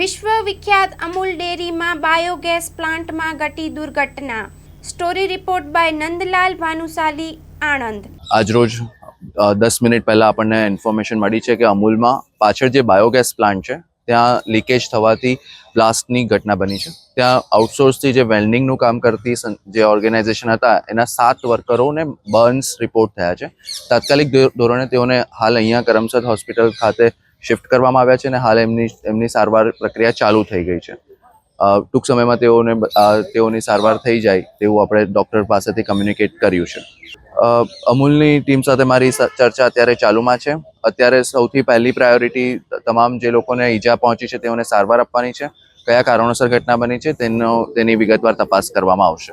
વિશ્વવિખ્યાત અમૂલ ડેરીમાં બાયોગેસ પ્લાન્ટમાં ઘટી દુર્ઘટના. Story report by Nandlal Bhanushali, Anand. આજરોજ દસ મિનિટ પહેલાં આપણને ઇન્ફોર્મેશન મળી છે કે અમૂલમાં પાછળ જે બાયોગેસ પ્લાન્ટ છે, ત્યાં લીકેજ થવાથી બ્લાસ્ટની ઘટના બની છે. ત્યાં આઉટસોર્સથી જે વેલ્ડિંગનું કામ કરતી જે ઓર્ગેનાઇઝેશન હતા, એના સાત વર્કરોને બર્ન્સ રિપોર્ટ થયા છે. તાત્કાલિક ધોરણે તેઓને હાલ અહીંયા કરમસદ હોસ્પિટલ ખાતે શિફ્ટ કરવામાં આવ્યા છે અને હાલ એમની એમની સારવાર પ્રક્રિયા ચાલુ થઈ ગઈ છે. ટૂંક સમયમાં તેઓને તેઓની સારવાર થઈ જાય તેવું આપણે ડૉક્ટર પાસેથી કમ્યુનિકેટ કર્યું છે. અમૂલની ટીમ સાથે મારી ચર્ચા અત્યારે ચાલુમાં છે. અત્યારે સૌથી પહેલી પ્રાયોરિટી તમામ જે લોકોને ઈજા પહોંચી છે તેઓને સારવાર આપવાની છે. કયા કારણોસર ઘટના બની છે તેનો, તેની વિગતવાર તપાસ કરવામાં આવશે.